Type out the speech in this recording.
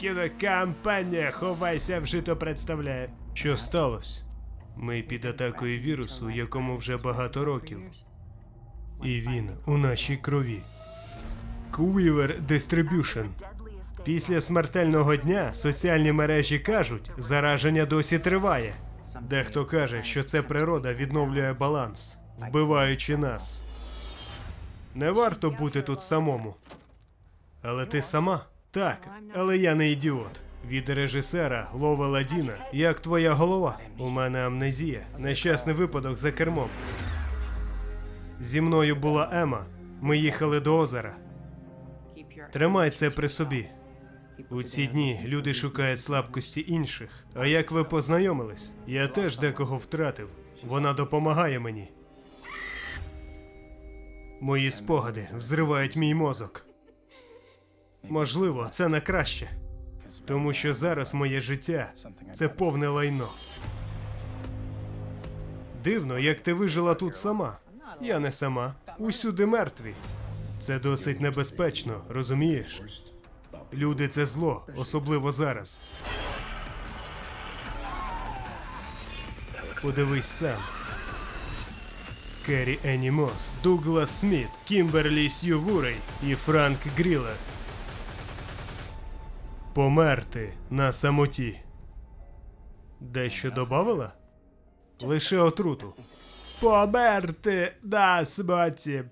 Кінокампанія ховайся в жито представляє. Що сталося? Ми під атакою вірусу, якому вже багато років. І він у нашій крові. Quiver Distribution. Після смертельного дня соціальні мережі кажуть, зараження досі триває. Дехто каже, що це природа відновлює баланс, вбиваючи нас. Не варто бути тут самому. Але ти сама? Так, але я не ідіот. Від режисера Лова Ладіна. Як твоя голова? У мене амнезія. Нещасний випадок за кермом. Зі мною була Ема. Ми їхали до озера. Тримай це при собі. У ці дні люди шукають слабкості інших. А як ви познайомились? Я теж декого втратив. Вона допомагає мені. Мої спогади взривають мій мозок. Можливо, це на краще. Тому що зараз моє життя це повне лайно. Дивно, як ти вижила тут сама. Я не сама. Усюди мертві. Це досить небезпечно, розумієш? Люди це зло, особливо зараз. Подивись сам. Керрі Енімос, Дуглас Сміт, Кімберлі Сью Вурей і Франк Грілер. Померти на самоті. Дещо добавила? Лише отруту. Померти на самоті.